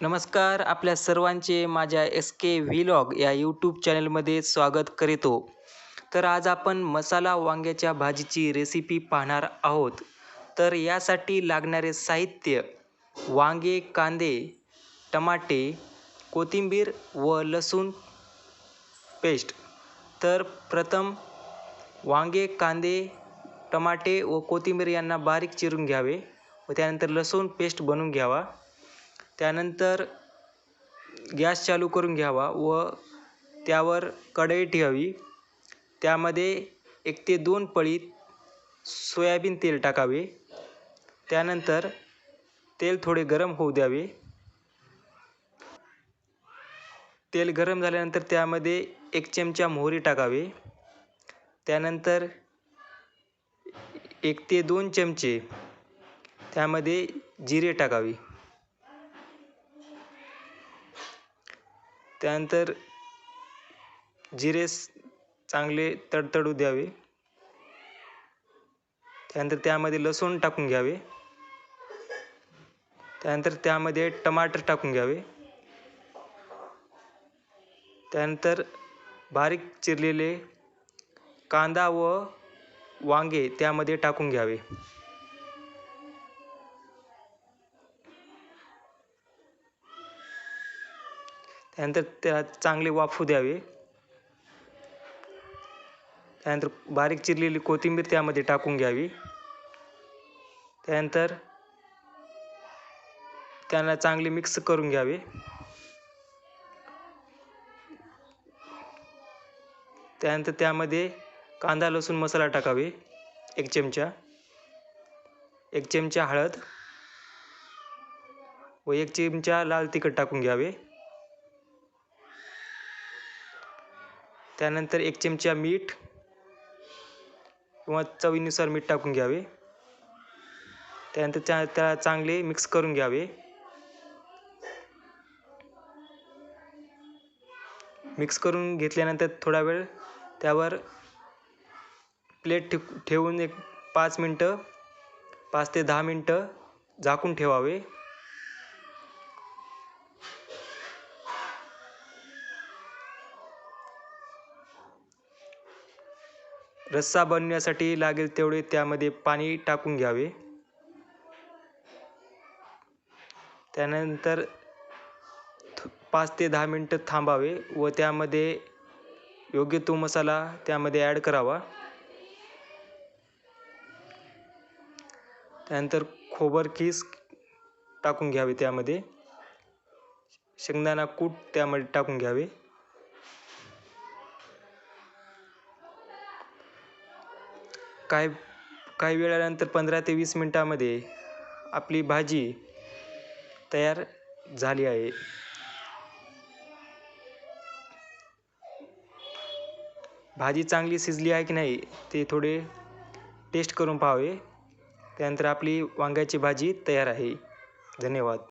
नमस्कार आपल्या सर्वांचे माझ्या एस के व्हीलॉग या यूट्यूब चॅनलमध्ये स्वागत करीतो. तर आज आपण मसाला वांग्याच्या भाजीची रेसिपी पाहणार आहोत. तर यासाठी लागणारे साहित्य वांगे कांदे टमाटे कोथिंबीर व लसूण पेस्ट तर प्रथम वांगे कांदे टमाटे व कोथिंबीर यांना बारीक चिरून घ्यावे व त्यानंतर लसूण पेस्ट बनवून घ्यावा. त्यानंतर गॅस चालू करून घ्यावा व त्यावर कढई ठेवावी. त्यामध्ये एक ते दोन पळी सोयाबीन तेल टाकावे. त्यानंतर तेल थोडे गरम होऊ द्यावे. तेल गरम झाल्यानंतर त्यामध्ये एक चमचा मोहरी टाकावे. त्यानंतर एक ते दोन चमचे त्यामध्ये जिरे टाकावे. त्यानंतर जिरे चांगले तडतडू द्यावे. त्यानंतर त्यामध्ये लसूण टाकून घ्यावे. त्यानंतर त्यामध्ये टमाटर टाकून घ्यावे. त्यानंतर बारीक चिरलेले कांदा व वांगे त्यामध्ये टाकून घ्यावे. त्यानंतर त्याला चांगले वाफू द्यावे. त्यानंतर बारीक चिरलेली कोथिंबीर त्यामध्ये टाकून घ्यावी. त्यानंतर त्यांना चांगले मिक्स करून घ्यावे. त्यानंतर त्यामध्ये कांदा लसूण मसाला टाकावे एक चमचा. एक चमचा हळद व एक चमचा लाल तिखट टाकून घ्यावे. त्यानंतर एक चमचा मीठ किंवा चवीनुसार मीठ टाकून घ्यावे. त्यानंतर त्या त्याला चांगले मिक्स करून घ्यावे. मिक्स करून घेतल्यानंतर थोडा वेळ त्यावर प्लेट ठेवून एक पाच मिनटं पाच ते दहा मिनटं झाकून ठेवावे. रस्सा बनवण्यासाठी लागेल तेवढे त्यामध्ये पाणी टाकून घ्यावे. त्यानंतर पाच ते दहा मिनटं थांबावे व त्यामध्ये योग्य तो मसाला त्यामध्ये ॲड करावा. त्यानंतर खोबर खीस टाकून घ्यावे त्यामध्ये. शेंगदाणा कूट त्यामध्ये टाकून घ्यावे. काही काही वेळानंतर पंधरा ते वीस मिनटामध्ये आपली भाजी तयार झाली आहे. भाजी चांगली शिजली आहे की नाही ते थोडे टेस्ट करून पाहावे. त्यानंतर आपली वांग्याची भाजी तयार आहे. धन्यवाद.